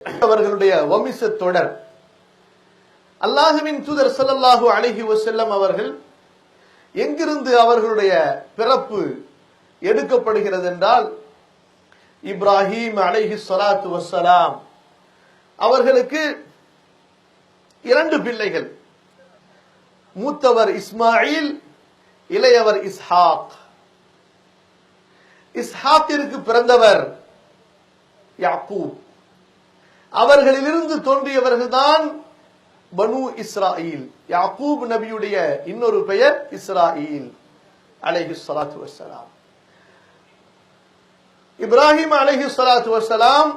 அவர்களுடைய வமிச தொடர். அல்லாஹுவின் தூதர் ஸல்லல்லாஹு அழகி வஸல்லம் அவர்கள் எங்கிருந்து அவர்களுடைய பிறப்பு எடுக்கப்படுகிறது என்றால் இப்ராஹிம் அலைஹி சலாத்து வசலாம் அவர்களுக்கு இரண்டு பிள்ளைகள். மூத்தவர் இஸ்மாயில் இளையவர் இஸ்ஹாக். இஸ்ஹாக்கிற்கு பிறந்தவர் யாக்கூப். அவர்களிலிருந்து தோன்றியவர்கள்தான் பனு இஸ்ராயில். யாக்கூப் நபியுடைய இன்னொரு பெயர் இஸ்ராயில் அலைஹி சலாத்து வசலாம் இப்ராஹிம் அலஹி சலாத்து வசலாம்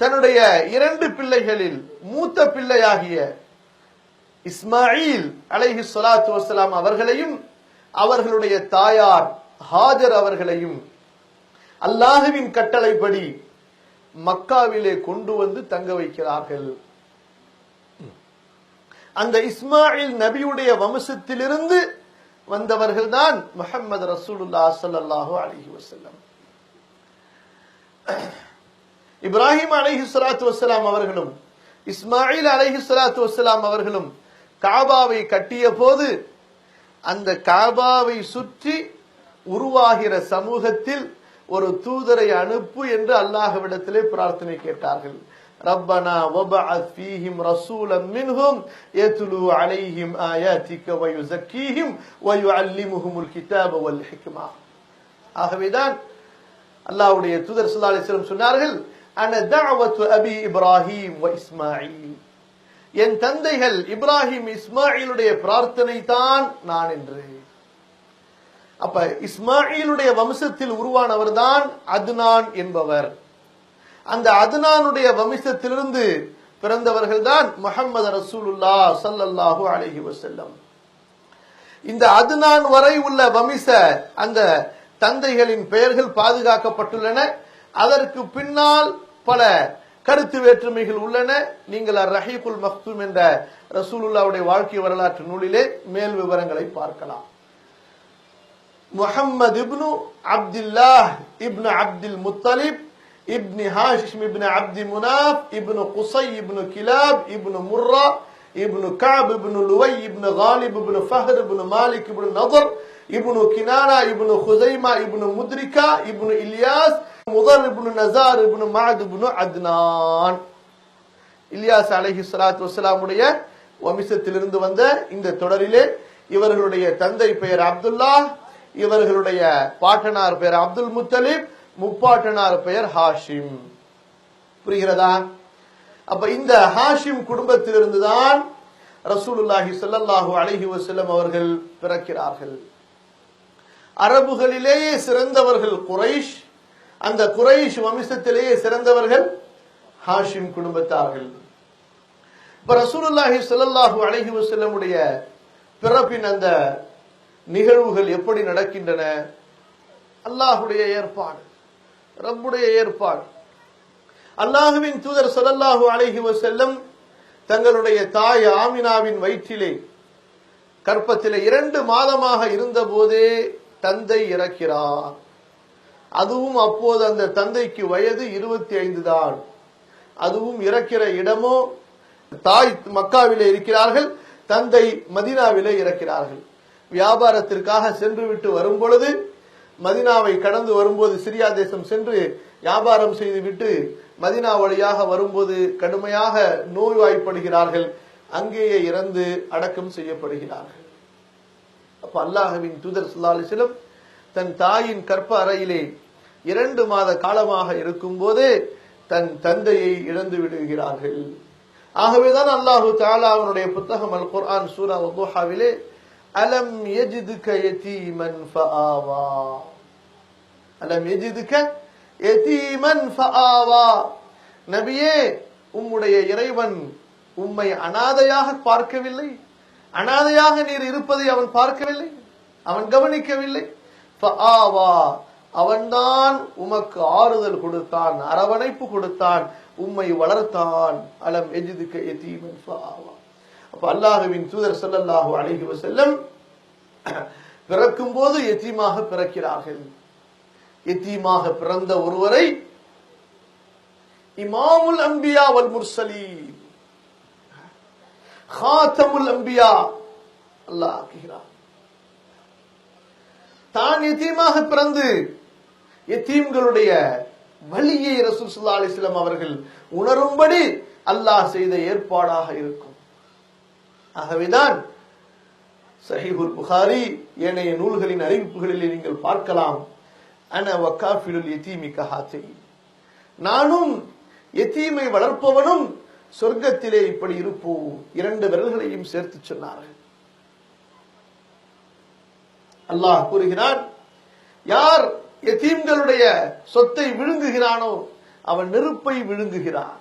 தன்னுடைய இரண்டு பிள்ளைகளில் மூத்த பிள்ளையாகிய இஸ்மாயில் அலைஹி சலாத்து வசலாம் அவர்களையும் அவர்களுடைய தாயார் ஹாஜர் அவர்களையும் அல்லாஹுவின் கட்டளைப்படி மக்காவிலே கொண்டு வந்து தங்க வைக்கிறார்கள். அந்த இஸ்மாயில் நபியுடைய வம்சத்திலிருந்து வந்தவர்கள் தான் முகமது ரசூலுல்லா சல்லாஹூ அலஹி வசல்லம் இப்ராஹிம் அலைஹி சலாத்து வசலாம் அவர்களும் இஸ்மாயில் அலைஹி சலாத்து வசலாம் அவர்களும் காபாவை கட்டிய போது அந்த காபாவை சுற்றி உருவாகிற சமூகத்தில் ஒரு தூதரை அனுப்பு என்று அல்லாஹ்விடத்திலே பிரார்த்தனை கேட்டார்கள். ரப்பனா வபஅத் ஃபீஹிம் ரசூலன் மின்ஹும் யத்லு அலைஹிம் ஆயாத்திக வயுஸக்கீஹிம் வயுஅல்லிமுஹுமுல் கிதாப வல் ஹிக்மா. ஆகவேதான் அல்லாஹ்வுடைய தூதர் ஸல்லல்லாஹு அலைஹி வஸல்லம் சொன்னார்கள் அன தஅவத்து அபி இப்ராஹிம் வ இஸ்மாயில். என் தந்தைகள் இப்ராஹிம் இஸ்மாயிலுடைய பிரார்த்தனை தான் நான் என்று அப்ப இஸ்மாயிலுடைய வம்சத்தில் உருவானவர் தான் அதுனான் என்பவர். அந்த அதுனானுடைய வம்சத்திலிருந்து பிறந்தவர்கள் தான் முகமது ரசூலுல்லா சல்லல்லாஹு அலஹி வசல்லம் இந்த அதுனான் வரை உள்ள வமிச அந்த தந்தைகளின் பெயர்கள் பாதுகாக்கப்பட்டுள்ளன. அதற்கு பின்னால் பல கருத்து வேற்றுமைகள் உள்ளன. நீங்கள் ரஹீபுல் மக்தூம் என்ற ரசூலுல்லாவுடைய வாழ்க்கை வரலாற்று நூலிலே மேல் விவரங்களை பார்க்கலாம். Muhammad ibn Abdullah ibn Abdul Muttalib ibn Hashim ibn Abd Manaf ibn Qusai ibn Kilab ibn Murrah ibn Kab ibn Luayy ibn Ghalib ibn Fihr ibn Malik ibn Nadr ibn Kinana ibn Khuzaima ibn Mudrika ibn Ilyas Mudar ibn Nizar ibn Maad ibn Adnan. Ilyas அலஹி சலாத்து வசலாமுடைய வம்சத்திலிருந்து வந்த இந்த தொடரிலே இவர்களுடைய தந்தை பெயர் அப்துல்லா இவர்களுடைய பாட்டனார் பெயர் அப்துல் முத்தலிப் முப்பாட்டனார் பெயர் ஹாஷிம். புரிகிறதா? அப்ப இந்த ஹாஷிம் குடும்பத்திலிருந்து தான் ரசூலுல்லாஹி ஸல்லல்லாஹு அலஹி வசல்லம் அவர்கள் பிறக்கிறார்கள். அரபுகளிலேயே சிறந்தவர்கள் குரைஷ் அந்த குரைஷ் வம்சத்திலேயே சிறந்தவர்கள் ஹாஷிம் குடும்பத்தார்கள். இப்ப ரசூலுல்லாஹி ஸல்லல்லாஹு அலஹி வசல்லமுடைய பிறப்பின் அந்த நிகழ்வுகள் எப்படி நடக்கின்றன? அல்லாஹுடைய ஏற்பாடு ரப்புடைய ஏற்பாடு. அல்லாஹுவின் தூதர் சொல்லல்லாஹு அழகி செல்லும் தங்களுடைய தாய் ஆமினாவின் வயிற்றிலே கற்பத்திலே இரண்டு மாதமாக இருந்த போதே தந்தை இறக்கிறார். அதுவும் அப்போது அந்த தந்தைக்கு வயது இருபத்தி ஐந்து தான். அதுவும் இறக்கிற இடமோ தாய் மக்காவிலே இருக்கிறார்கள் தந்தை மதினாவிலே இறக்கிறார்கள். வியாபாரத்திற்காக சென்று விட்டு வரும் பொழுது மதினாவை கடந்து வரும்போது சிரியா தேசம் சென்று வியாபாரம் செய்துவிட்டு மதினா வழியாக வரும்போது கடுமையாக நோய்வாய்ப்படுகிறார்கள். அங்கேயே இறந்து அடக்கம் செய்யப்படுகிறார்கள். அப்ப அல்லாஹுவின் தூதர் சுல்லாலிசிலும் தன் தாயின் கற்ப அறையிலே இரண்டு மாத காலமாக இருக்கும் போது தன் தந்தையை இழந்து விடுகிறார்கள். ஆகவேதான் அல்லாஹு தாலா அவனுடைய புத்தகம் அல் குர்ஆன் சூரா துஹாவிலே அலம் யஜிதுக எத்தீமன் ஃபஆவா. அலம் எஜிதுக எத்தீமன் ஃபஆவா. நபியே உம்முடைய இறைவன் உம்மை அனாதையாக பார்க்கவில்லை. அனாதையாக நீர் இருப்பதை அவன் பார்க்கவில்லை. அவன் கவனிக்கவில்லை. ஃபஆவா அவன்தான் உமக்கு ஆறுதல் கொடுத்தான் அரவணைப்பு கொடுத்தான் உம்மை வளர்த்தான். அலம் எஜிதுக்க எத்தீமன் ஃபஆவா. அப்ப அல்லாஹுவின் தூதர் சொல்லல்லாஹு அழகி வஸல்லம் பிறக்கும் போது எத்தீமாக பிறக்கிறார்கள்? எத்தீமாக பிறந்த ஒருவரை இமாமுல் அம்பியா வல் முர்சலி ஹாத்தமுல் அம்பியா. அல்லாஹ் ஆக்குகிறார். தான் எத்தீமாக பிறந்து எத்தீம்களுடைய வழியை ரசூல் சுல்லா அலிஸ்லாம் அவர்கள் உணரும்படி அல்லாஹ் செய்த ஏற்பாடாக இருக்கும். ஆகவேதான் சஹிபுர் புகாரி ஏனைய நூல்களின் அறிவிப்புகளிலே நீங்கள் பார்க்கலாம். அன வக்காஃபிலுல் யதீமி கஹாத்தை நானும் எத்தீமை வளர்ப்பவனும் சொர்க்கத்திலே இப்படி இருப்போம். இரண்டு விரல்களையும் சேர்த்து சொன்னார்கள். அல்லாஹ் கூறுகிறான் யார் எத்தீம்களுடைய சொத்தை விழுங்குகிறானோ அவன் நெருப்பை விழுங்குகிறான்.